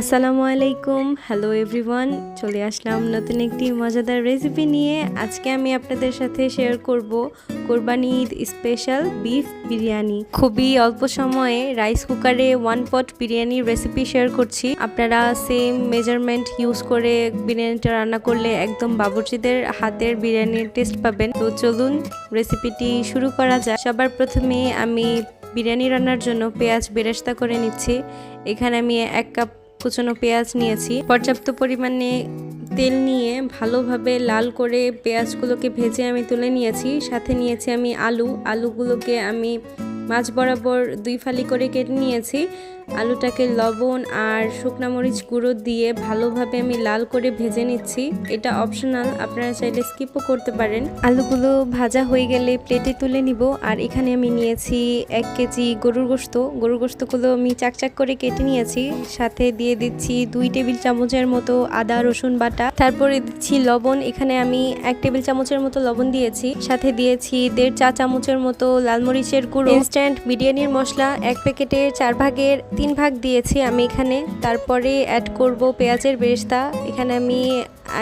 আসসালামু আলাইকুম। Hello everyone চলে আসলাম নতুন একটি মজাদার রেসিপি নিয়ে। আজকে আমি আপনাদের সাথে শেয়ার করব কোরবানি ঈদ স্পেশাল বিফ বিরিয়ানি। খুবই অল্প সময়ে রাইস কুকারে ওয়ান পট বিরিয়ানির রেসিপি শেয়ার করছি। আপনারা সেম মেজারমেন্ট ইউজ করে বিরিয়ানিটা রান্না করলে একদম বাবুর্চিদের হাতের বিরিয়ানির টেস্ট পাবেন। তো চলুন রেসিপিটি শুরু করা যায় সবার প্রথমে আমি বিরিয়ানি রান্নার জন্য পেঁয়াজ বেরেস্তা করে নিচ্ছি। এখানে আমি এক কাপ কুচনো পেঁয়াজ নিয়েছি। পর্যাপ্ত পরিমাণে তেল নিয়ে ভালোভাবে লাল করে পেঁয়াজগুলোকে ভেজে আমি তুলে নিয়েছি। সাথে নিয়েছি আমি আলু। আলুগুলোকে আমি মাছ বরাবর দুই ফালি করে কেটে নিয়েছি। আলুটাকে লবণ আর শুকনা মরিচ গুঁড়ো দিয়ে ভালোভাবে আমি লাল করে ভেজে নিচ্ছি। এটা অপশনাল আপনারা চাইলে স্কিপও করতে পারেন। আলুগুলো ভাজা হয়ে গেলে প্লেটে তুলে নিব। আর এখানে আমি নিয়েছি এক কেজি গরুর গোস্ত। গরুর গোস্তগুলো আমি চাকচাক করে কেটে নিয়েছি। সাথে দিয়ে দিচ্ছি দুই টেবিল চামচের মতো আদা, রসুন বাটা। তারপরে দিচ্ছি লবণ। এখানে আমি এক টেবিল চামচের মতো লবণ দিয়েছি। সাথে দিয়েছি দেড় চা চামচের মতো লাল মরিচের গুঁড়ো। ইনস্ট্যান্ট বিরিয়ানির মশলা এক প্যাকেটের চার ভাগের তিন ভাগ দিয়েছি আমি এখানে। তারপরে অ্যাড করব পেঁয়াজের বেরেস্তা। এখানে আমি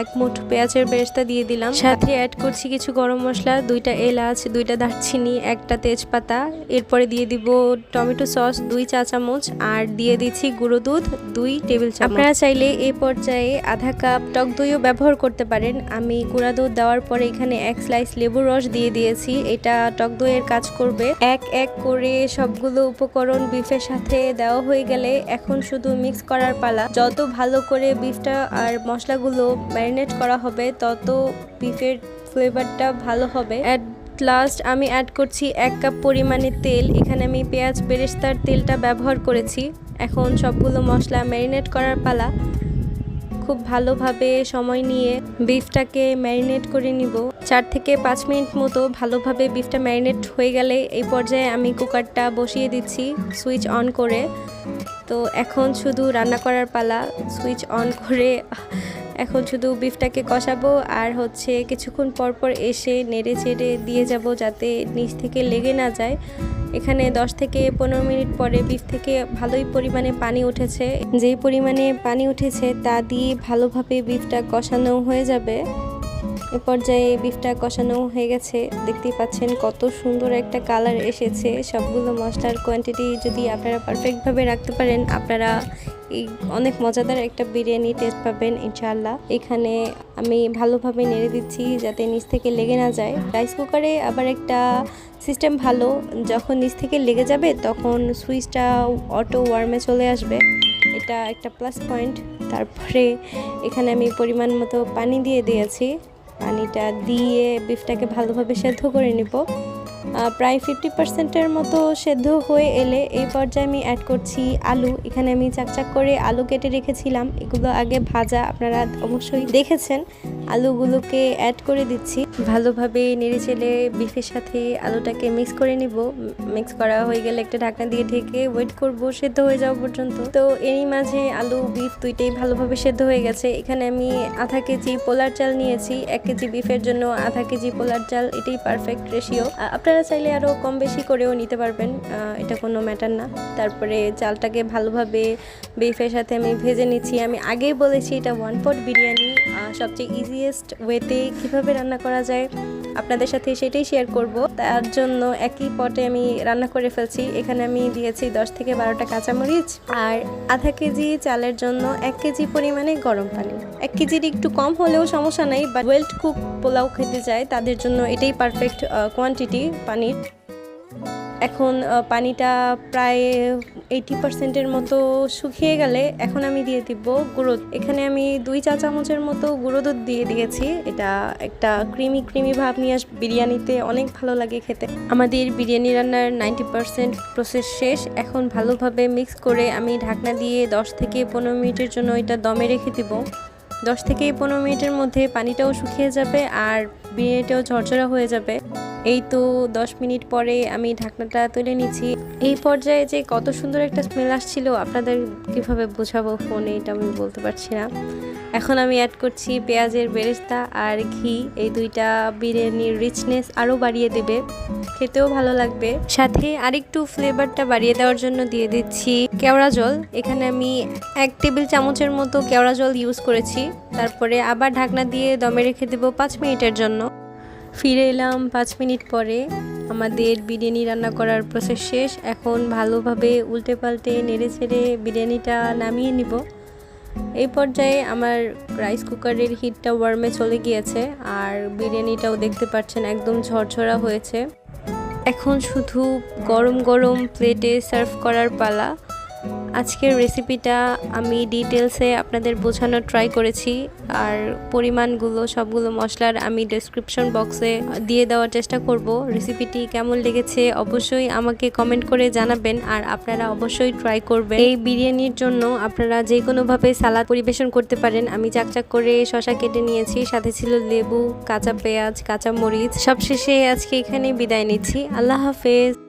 এক মুঠ পেঁয়াজের বেরেস্তা দিয়ে দিলাম। সাথে অ্যাড করছি কিছু গরম মশলা দুইটা এলাচ দুইটা দারচিনি একটা তেজপাতা। এরপরে দিয়ে দিব টমেটো সস দুই চা চামচ। আর দিয়ে দিচ্ছি গুঁড়ো দুধ দুই টেবিল চামচ। আপনারা চাইলে এই পর্যায়ে আধা কাপ টক দইও ব্যবহার করতে পারেন। আমি গুঁড়া দুধ দেওয়ার পরে এখানে এক স্লাইস লেবুর রস দিয়ে দিয়েছি। এটা টক দইয়ের কাজ করবে। এক এক করে সবগুলো উপকরণ বিফের সাথে দেওয়া হয়ে গেলে এখন শুধু মিক্স করার পালা। যত ভালো করে বিফটা আর মশলাগুলো ম্যারিনেট করা হবে, তত বিফের ফ্লেভারটা ভালো হবে। লাস্ট আমি অ্যাড করছি এক কাপ পরিমাণে তেল। এখানে আমি পেঁয়াজ, বেরেস্তার তেলটা ব্যবহার করেছি। এখন সবগুলো মশলা ম্যারিনেট করার পালা। খুব ভালোভাবে সময় নিয়ে বিফটাকে ম্যারিনেট করে নিব। চার থেকে পাঁচ মিনিট মতো ভালোভাবে বিফটা ম্যারিনেট হয়ে গেলে এই পর্যায়ে আমি কুকারটা বসিয়ে দিচ্ছি সুইচ অন করে। তো এখন শুধু রান্না করার পালা, সুইচ অন করে এখন শুধু বিফটাকে কষাবো আর হচ্ছে কিছুক্ষণ পর পর এসে নেড়ে চেড়ে দিয়ে যাব যাতে নিচ থেকে লেগে না যায়। এখানে 10 থেকে পনেরো মিনিট পরে বিফ থেকে ভালোই পরিমাণে পানি উঠেছে। যেই পরিমাণে পানি উঠেছে তা দিয়ে ভালোভাবে বিফটা কষানো হয়ে যাবে। এ পর্যায়ে বিফটা কষানো হয়ে গেছে। দেখতেই পাচ্ছেন কত সুন্দর একটা কালার এসেছে। সবগুলো মশলার কোয়ান্টিটি যদি আপনারা পারফেক্টভাবে রাখতে পারেন, আপনারা এই অনেক মজাদার একটা বিরিয়ানি টেস্ট পাবেন, ইনশাআল্লাহ। এখানে আমি ভালোভাবে নেড়ে দিচ্ছি যাতে নিচ থেকে লেগে না যায়। রাইস কুকারে আবার একটা সিস্টেম ভালো, যখন নিচ থেকে লেগে যাবে তখন সুইচটা অটো ওয়ার্মে চলে আসবে। এটা একটা প্লাস পয়েন্ট তারপরে এখানে আমি পরিমাণ মতো পানি দিয়ে দিয়েছি। পানিটা দিয়ে বিফটাকে ভালোভাবে সেদ্ধ করে নিব। প্রায় ফিফটি পার্সেন্টের মতো সেদ্ধ হয়ে এলে এই পর্যায়ে আমি অ্যাড করছি আলু। এখানে আমি চাকচাক করে আলু কেটে রেখেছিলাম। এগুলো আগে ভাজা, আপনারা অবশ্যই দেখেছেন। আলুগুলোকে অ্যাড করে দিচ্ছি। ভালোভাবে নেড়ে চেলে বিফের সাথে আলুটাকে মিক্স করে নিব। মিক্স করা হয়ে গেলে একটা ঢাকনা দিয়ে ঢেকে ওয়েট করব, সেদ্ধ হয়ে যাওয়া পর্যন্ত। তো এরই মাঝে আলু বিফ দুইটাই ভালোভাবে সেদ্ধ হয়ে গেছে। এখানে আমি আধা কেজি পোলার চাল নিয়েছি। এক কেজি বিফের জন্য আধা কেজি পোলার চাল, এটাই পারফেক্ট রেশিও আপনারা চাইলে আরও কম বেশি করেও নিতে পারবেন। এটা কোনো ম্যাটার না। তারপরে চালটাকে ভালোভাবে বিফের সাথে আমি ভেজে নিচ্ছি। আমি আগেই বলেছি এটা ওয়ান পট বিরিয়ানি। সবচেয়ে ইজিয়েস্ট ওয়েতে কীভাবে রান্না করা যায়, আপনাদের সাথে সেটাই শেয়ার করব। তার জন্য একই পটে আমি রান্না করে ফেলছি। এখানে আমি দিয়েছি দশ থেকে বারোটা কাঁচামরিচ আর আধা কেজি চালের জন্য এক কেজি পরিমাণে গরম পানি। এক কেজির একটু কম হলেও সমস্যা নাই বাট ওয়েল্ট কুক পোলাও খেতে চায় তাদের জন্য এটাই পারফেক্ট কোয়ান্টিটি পানির। এখন পানিটা প্রায় এইটি পার্সেন্টের মতো শুকিয়ে গেলে এখন আমি দিয়ে দিব গুঁড়ো। এখানে আমি দুই চা চামচের মতো গুঁড়ো দুধ দিয়ে দিয়েছি। এটা একটা ক্রিমি ক্রিমি ভাব নিয়ে আস, বিরিয়ানিতে অনেক ভালো লাগে খেতে। আমাদের বিরিয়ানি রান্নার নাইনটি পার্সেন্ট প্রসেস শেষ। এখন ভালোভাবে মিক্স করে আমি ঢাকনা দিয়ে দশ থেকে পনেরো মিনিটের জন্য এটা দমে রেখে দিব। দশ থেকে পনেরো মিনিটের মধ্যে পানিটাও শুকিয়ে যাবে আর বিরিয়ানিটাও ঝরঝরা হয়ে যাবে। এই তো দশ মিনিট পরে আমি ঢাকনাটা তুলে নিচ্ছি। এই পর্যায়ে যে কত সুন্দর একটা স্মেল আসছিল, আপনাদের কীভাবে বোঝাবো ফোনে এটা আমি বলতে পারছি না। এখন আমি অ্যাড করছি পেঁয়াজের বেরেস্তা আর ঘি। এই দুইটা বিরিয়ানির রিচনেস আরও বাড়িয়ে দেবে। খেতেও ভালো লাগবে। সাথে আরেকটু ফ্লেভারটা বাড়িয়ে দেওয়ার জন্য দিয়ে দিচ্ছি কেওড়া জল। এখানে আমি এক টেবিল চামচের মতো কেওড়া জল ইউজ করেছি। তারপরে আবার ঢাকনা দিয়ে দমে রেখে দেবো পাঁচ মিনিটের জন্য। ফিরে এলাম পাঁচ মিনিট পরে। আমাদের বিরিয়ানি রান্না করার প্রসেস শেষ। এখন ভালোভাবে উল্টে পাল্টে নেড়ে ছেড়ে বিরিয়ানিটা নামিয়ে নিব। এই পর্যায়ে আমার রাইস কুকারের হিটটা ওয়ার্মে চলে গিয়েছে, আর বিরিয়ানিটাও দেখতে পাচ্ছেন একদম ঝরঝরা হয়েছে। এখন শুধু গরম গরম প্লেটে সার্ভ করার পালা। আজকের রেসিপিটা আমি ডিটেলসে আপনাদের বোঝানোর ট্রাই করেছি। আর পরিমাণগুলো, সবগুলো মশলার আমি ডেসক্রিপশন বক্সে দিয়ে দেওয়ার চেষ্টা করব। রেসিপিটি কেমন লেগেছে অবশ্যই আমাকে কমেন্ট করে জানাবেন আর আপনারা অবশ্যই ট্রাই করবেন। এই বিরিয়ানির জন্য আপনারা যে কোনোভাবে সালাদ পরিবেশন করতে পারেন। আমি চাকচাক করে শশা কেটে নিয়েছি, সাথে ছিল লেবু, কাঁচা পেঁয়াজ কাঁচা মরিচ সবশেষে আজকে এখানে বিদায় নিচ্ছি। আল্লাহ হাফেজ।